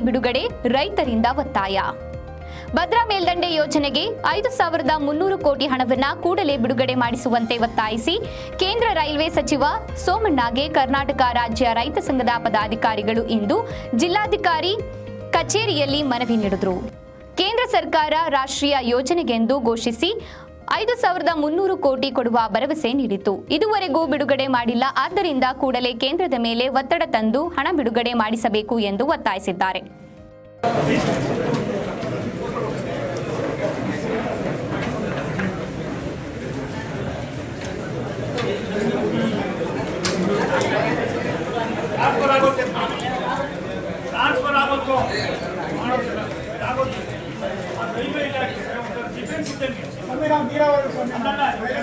ಬಿಡುಗಡೆ ರೈತರಿಂದ ಒತ್ತಾಯ. ಭದ್ರಾ ಮೇಲ್ದಂಡೆ ಯೋಜನೆಗೆ ಐದು ಸಾವಿರದ ಮುನ್ನೂರು ಕೋಟಿ ಹಣವನ್ನ ಕೂಡಲೇ ಬಿಡುಗಡೆ ಮಾಡಿಸುವಂತೆ ಒತ್ತಾಯಿಸಿ ಕೇಂದ್ರ ರೈಲ್ವೆ ಸಚಿವ ಸೋಮಣ್ಣಗೆ ಕರ್ನಾಟಕ ರಾಜ್ಯ ರೈತ ಸಂಘದ ಪದಾಧಿಕಾರಿಗಳು ಇಂದು ಜಿಲ್ಲಾಧಿಕಾರಿ ಕಚೇರಿಯಲ್ಲಿ ಮನವಿ ನೀಡಿದರು. ಕೇಂದ್ರ ಸರ್ಕಾರ ರಾಷ್ಟ್ರೀಯ ಯೋಜನೆಗೆಂದು ಘೋಷಿಸಿ ಐದು ಸಾವಿರದ ಮುನ್ನೂರು ಕೋಟಿ ಕೊಡುವ ಭರವಸೆ ನೀಡಿತು ಇದುವರೆಗೂ ಬಿಡುಗಡೆ ಮಾಡಿಲ್ಲ. ಆದ್ದರಿಂದ ಕೂಡಲೇ ಕೇಂದ್ರದ ಮೇಲೆ ಒತ್ತಡ ತಂದು ಹಣ ಬಿಡುಗಡೆ ಮಾಡಿಸಬೇಕು ಎಂದು ಒತ್ತಾಯಿಸಿದ್ದಾರೆ. Transfer ಟ್ರಾನ್ಸ್ಫರ್ ಆಗೋದು ಆಗೋದು ಆ ರೈಲ್ವೆ ಇಲಾಖೆ ಡಿಫೆನ್ಸ್ ಇದ್ದಂಗೆ